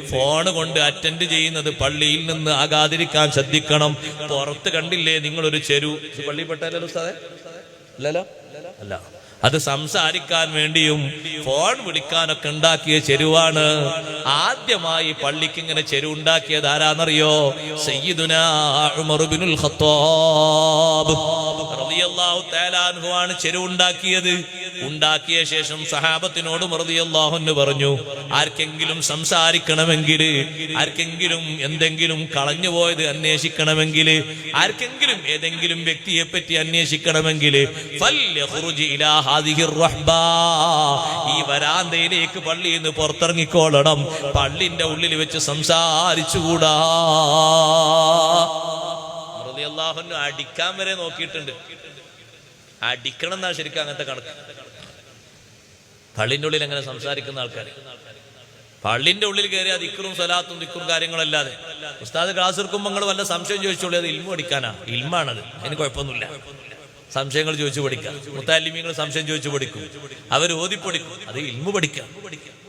Phone കൊണ്ട് attend ചെയ്യുന്നത് പള്ളിയിൽ നിന്ന് ആകാതിരിക്കാൻ ശ്രദ്ധിക്കണം. പുറത്ത് കണ്ടില്ലേ നിങ്ങളൊരു ചെരു. പള്ളി ഉസ്താദേ? അല്ലല്ലോ അല്ല. അത് സംസാരിക്കാൻ വേണ്ടിയും ഫോൺ വിളിക്കാനൊക്കെ ഉണ്ടാക്കിയ ചെരുവാണ്. ആദ്യമായി പള്ളിക്ക് ഇങ്ങനെ ചെരു ഉണ്ടാക്കിയത് ആരാന്നറിയോ? ആണ് ഉമർ ഉണ്ടാക്കിയ ശേഷം സഹാബത്തിനോട് റളിയല്ലാഹു പറഞ്ഞു ആർക്കെങ്കിലും സംസാരിക്കണമെങ്കിൽ ആർക്കെങ്കിലും എന്തെങ്കിലും കളഞ്ഞുപോയത് അന്വേഷിക്കണമെങ്കിൽ ആർക്കെങ്കിലും ഏതെങ്കിലും വ്യക്തിയെ പറ്റി അന്വേഷിക്കണമെങ്കിൽ. ഈ വരാന്തയിലേക്ക് പള്ളിയിൽ നിന്ന് പുറത്തിറങ്ങിക്കോളണം. പള്ളിന്റെ ഉള്ളിൽ വെച്ച് സംസാരിച്ചുകൂടാ. റളിയല്ലാഹു അടിക്കാൻ വരെ നോക്കിയിട്ടുണ്ട്. അടിക്കണം എന്നാ ശരിക്കും അങ്ങനത്തെ കണക്ക്. പള്ളിന്റെ ഉള്ളിൽ അങ്ങനെ സംസാരിക്കുന്ന ആൾക്കാർ പള്ളിന്റെ ഉള്ളിൽ കയറി ദിക്കറും സലാത്തും ദിക്കറും കാര്യങ്ങളല്ലാതെ ഉസ്താദ് ക്ലാസ് എടുക്കുമ്പോൾ നിങ്ങൾ വല്ല സംശയം ചോദിച്ചോളൂ അത് ഇൽമ പഠിക്കാനാ? ഇൽമാണത്. അതിന് കുഴപ്പമൊന്നുമില്ല. സംശയങ്ങൾ ചോദിച്ചു പഠിക്കാം. മുത്താലിമ്യങ്ങൾ സംശയം ചോദിച്ചു പഠിക്കും. അവർ ഓതിപ്പടിക്കും അത് ഇൽമ പഠിക്കാം.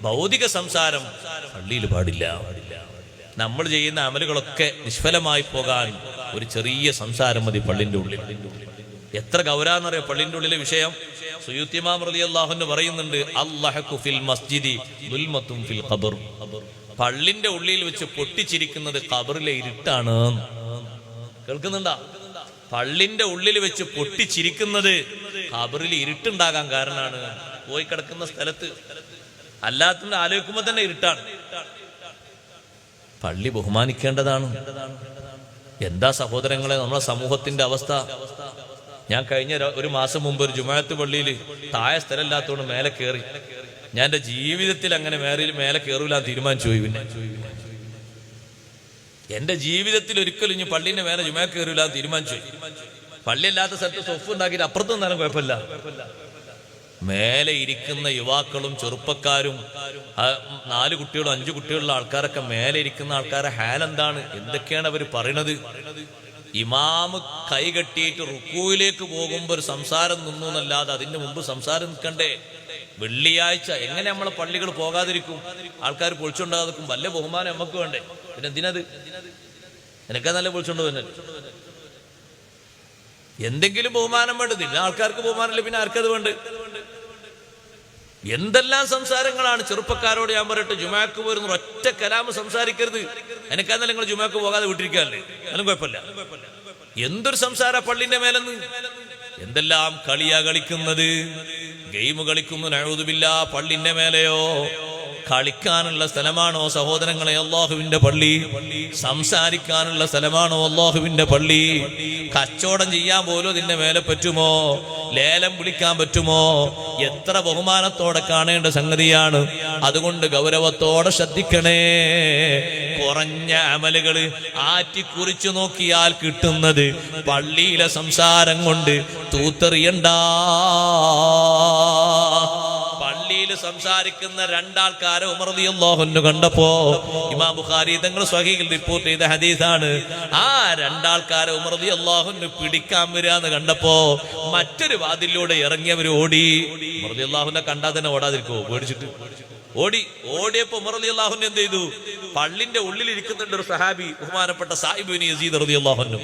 ഭൗതിക സംസാരം പള്ളിയിൽ പാടില്ല. നമ്മൾ ചെയ്യുന്ന അമലുകളൊക്കെ നിഷ്ഫലമായി പോകാൻ ഒരു ചെറിയ സംസാരം മതി പള്ളിന്റെ ഉള്ളിൽ. എത്ര ഗൗരാന്നറിയാം? പള്ളിന്റെ ഉള്ളിലെ വിഷയം. സുയുത്തിമാം പറയുന്നുണ്ട് അള്ളഹഖു ഫിൽ മസ്ജിദി ദുൽമത്തും ഫിൽ ഖബർ. പള്ളിന്റെ ഉള്ളിൽ വെച്ച് പൊട്ടിച്ചിരിക്കുന്നത് ഖബറിലെ ഇരുട്ടാണ്. കേൾക്കുന്നുണ്ടാ? പള്ളിന്റെ ഉള്ളിൽ വെച്ച് പൊട്ടിച്ചിരിക്കുന്നത് ഖബറിൽ ഇരുട്ടുണ്ടാകാൻ കാരണമാണ്. പോയി കിടക്കുന്ന സ്ഥലത്ത്. അല്ലാത്തതിന് ആലോചിക്കുമ്പോ തന്നെ ഇരുട്ടാണ്. പള്ളി ബഹുമാനിക്കേണ്ടതാണ്. എന്താ സഹോദരങ്ങളെ നമ്മളെ സമൂഹത്തിന്റെ അവസ്ഥ? ഞാൻ കഴിഞ്ഞ ഒരു മാസം മുമ്പ് ഒരു ജുമാഅത്ത് പള്ളിയിൽ താഴെ സ്ഥലമില്ലാത്തതുകൊണ്ട് മേലെ കയറി ഞാൻ എന്റെ ജീവിതത്തിൽ അങ്ങനെ മേറിയിൽ മേലെ കയറൂല തീരുമാനിച്ചു പോയി പിന്നെ. എന്റെ ജീവിതത്തിൽ ഒരിക്കലും ഇനി പള്ളീന്റെ മേലെ ജുമാ കയറൂല തീരുമാനിച്ചു പോയി. പള്ളിയല്ലാത്ത സ്ഥലത്ത് സൊഫ് ഉണ്ടാക്കിയിട്ട് അപ്പുറത്തും നിന്നാലും കുഴപ്പമില്ല. മേലെ ഇരിക്കുന്ന യുവാക്കളും ചെറുപ്പക്കാരും നാല് കുട്ടികളും അഞ്ചു കുട്ടികളുള്ള ആൾക്കാരൊക്കെ മേലെ ഇരിക്കുന്ന ആൾക്കാരെ ഹാൽ എന്താണ് എന്തൊക്കെയാണ് അവർ പറയണത്? ഇമാമ് കൈകെട്ടിയിട്ട് റുക്കുവിലേക്ക് പോകുമ്പോൾ ഒരു സംസാരം നിന്നു എന്നല്ലാതെ അതിന്റെ മുമ്പ് സംസാരം നിൽക്കണ്ടേ? വെള്ളിയാഴ്ച എങ്ങനെ നമ്മളെ പള്ളികൾ പോകാതിരിക്കും? ആൾക്കാർ പൊളിച്ചുണ്ടാകാതിരിക്കും വല്ല ബഹുമാനം നമുക്ക് വേണ്ടേ? പിന്നെ എന്തിനത്? എനിക്കാ നല്ല പൊളിച്ചുകൊണ്ട് തന്നെ. എന്തെങ്കിലും ബഹുമാനം വേണ്ടതില്ല ആൾക്കാർക്ക് ബഹുമാനമില്ല പിന്നെ ആർക്കത് വേണ്ട? എന്തെല്ലാം സംസാരങ്ങളാണ് ചെറുപ്പക്കാരോട് ഞാൻ പറയട്ടെ ജുമാക്ക് പോയിരുന്നു ഒറ്റ കലാമ് സംസാരിക്കരുത്. എനിക്കാന്നല്ല നിങ്ങൾ ജുമാക്ക് പോകാതെ വിട്ടിരിക്കാല്ലേ അതും കുഴപ്പമില്ല. എന്തൊരു സംസാര പള്ളിന്റെ മേലെന്ന്? എന്തെല്ലാം കളിയാ കളിക്കുന്നത്? ഗെയിം കളിക്കുന്നു നഴുതുമില്ല പള്ളിന്റെ മേലെയോ? കളിക്കാനുള്ള സ്ഥലമാണോ സഹോദരങ്ങളെ? അള്ളാഹുവിന്റെ പള്ളി. സംസാരിക്കാനുള്ള സ്ഥലമാണോ അള്ളാഹുവിന്റെ പള്ളി? കച്ചവടം ചെയ്യാൻ പോലും ഇതിന്റെ മേലെ പറ്റുമോ? ലേലം വിളിക്കാൻ പറ്റുമോ? എത്ര ബഹുമാനത്തോടെ കാണേണ്ട സംഗതിയാണ്. അതുകൊണ്ട് ഗൗരവത്തോടെ ശ്രദ്ധിക്കണേ. കുറഞ്ഞ അമലുകൾ ആറ്റിക്കുറിച്ചു നോക്കിയാൽ കിട്ടുന്നത് പള്ളിയിലെ സംസാരം കൊണ്ട്. തൂത്തെറിയണ്ട. പള്ളിയിൽ സംസാരിക്കുന്ന രണ്ടാൾക്കാരെ ഉമർദിയല്ലാഹുന്നു കണ്ടപ്പോ ഇമാം ബുഖാരി തങ്ങൾ സ്വഹീൽ റിപ്പോർട്ട് ചെയ്ത ഹദീസാണ് ആ രണ്ടാൾക്കാരെ ഉമർദിയല്ലാഹുന്നു പിടിക്കാൻ വരാന്ന് കണ്ടപ്പോ മറ്റൊരു വാതിലൂടെ ഇറങ്ങിയവർ ഓടി. ഉമർദിയല്ലാഹുനെ കണ്ടാൽ തന്നെ ഓടാതിരിക്കോ പേടിച്ചിട്ട്. ഓടി. ഓടിയപ്പോ ഉമർലി അള്ളാഹുൻ എന്ത് ചെയ്തു? പള്ളിന്റെ ഉള്ളിൽ ഇരിക്കുന്നുണ്ട് ഒരു സഹാബി ബഹുമാനപ്പെട്ട സാഹിബിന് യസീദ് റതി അള്ളാഹുന്നു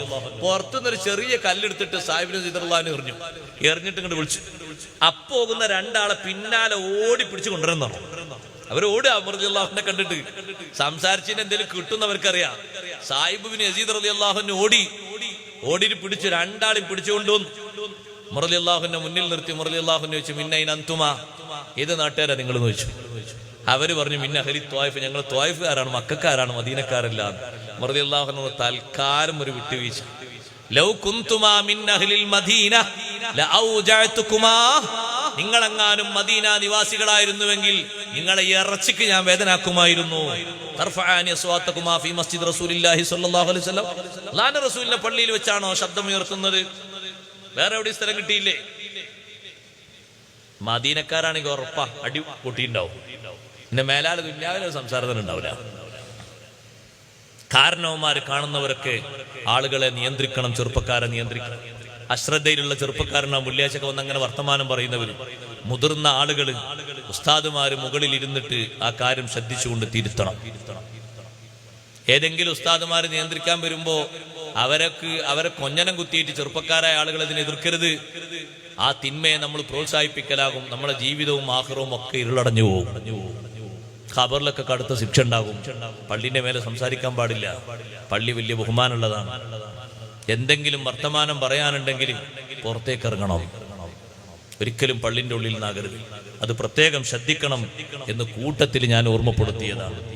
പുറത്തുനിന്ന് ഒരു ചെറിയ കല്ലെടുത്തിട്ട് സാഹിബിന് യസീദ് എറിഞ്ഞു. എറിഞ്ഞിട്ട് ഇങ്ങോട്ട് വിളിച്ചു. അപ്പോകുന്ന രണ്ടാളെ പിന്നാലെ ഓടി പിടിച്ചു കൊണ്ടുവരുന്നോ അവർ അള്ളാഹുനെ കണ്ടിട്ട് സംസാരിച്ചതിന് എന്തെങ്കിലും കിട്ടുന്നവർക്കറിയാം. സാഹിബിന് യസീദ് റതി അള്ളാഹുനെ ഓടി. ഓടിയിട്ട് പിടിച്ചു രണ്ടാളും പിടിച്ചുകൊണ്ടുവന്നു മുറലി അള്ളാഹുനെ മുന്നിൽ നിർത്തി. മുറലി അള്ളാഹുനെ ചോദിച്ചു മിന്നൈൻ അന്തുമ? ഏത് നാട്ടുകാരാ നിങ്ങൾ ചോദിച്ചു. അവർ പറഞ്ഞു മിന്ന ഹരി ത്വായിഫ് ഞങ്ങൾ ത്വായിഫുകാരാണ് മക്കാരാണ് മദീനക്കാരല്ല. മറുതി അള്ളാഹു തൽക്കാലം ഒരു വിട്ടുവീഴ്ച. ലൗ കുന്തുമാ മിൻ അഹ്ലിൽ മദീന നിങ്ങളെങ്ങാനും മദീന നിവാസികളായിരുന്നുവെങ്കിൽ നിങ്ങളെ ഇറച്ചിക്ക് ഞാൻ വേദനാക്കുമായിരുന്നു. മസ്ജിദ് സ്വല്ലല്ലാഹു അലൈഹി വസല്ലം. റസൂലിന്റെ പള്ളിയിൽ വെച്ചാണോ ശബ്ദം ഉയർത്തുന്നത് വേറെ എവിടെ സ്ഥലം കിട്ടിയില്ലേ? മദീനക്കാരാണെങ്കിൽ ഉറപ്പാ അടി പൊട്ടിയിട്ടുണ്ടാവും പിന്നെ മേലാൽ ദുന്യാവിലെ സംസാരത്തിന് ഉണ്ടാവില്ല. കാരണവന്മാർ കാണുന്നവരൊക്കെ ആളുകളെ നിയന്ത്രിക്കണം ചെറുപ്പക്കാരെ നിയന്ത്രിക്കണം. അശ്രദ്ധയിലുള്ള ചെറുപ്പക്കാരനാ വന്ന് അങ്ങനെ വർത്തമാനം പറയുന്നവർ മുതിർന്ന ആളുകൾ ഉസ്താദുമാര് മുകളിൽ ഇരുന്നിട്ട് ആ കാര്യം ശ്രദ്ധിച്ചുകൊണ്ട് തിരുത്തണം. ഏതെങ്കിലും ഉസ്താദുമാർ നിയന്ത്രിക്കാൻ വരുമ്പോ അവരൊക്കെ അവരെ കൊഞ്ഞനം കുത്തിയിട്ട് ചെറുപ്പക്കാരായ ആളുകൾ ഇതിനെ എതിർക്കരുത്. ആ തിന്മയെ നമ്മൾ പ്രോത്സാഹിപ്പിക്കലാകും നമ്മുടെ ജീവിതവും ആഹ്റവും ഒക്കെ ഇരുളടഞ്ഞു പോകും. ഖബറിലൊക്കെ കടുത്ത ശിക്ഷ ഉണ്ടാകും പള്ളിന്റെ മേലെ സംസാരിക്കാൻ പാടില്ല. പള്ളി വലിയ ബഹുമാനമുള്ളതാണ്. എന്തെങ്കിലും വർത്തമാനം പറയാനുണ്ടെങ്കിൽ പുറത്തേക്ക് ഇറങ്ങണം. ഒരിക്കലും പള്ളിന്റെ ഉള്ളിൽ നിന്നാകരുത്. അത് പ്രത്യേകം ശ്രദ്ധിക്കണം എന്ന് കൂട്ടത്തിൽ ഞാൻ ഓർമ്മപ്പെടുത്തിയതാണ്.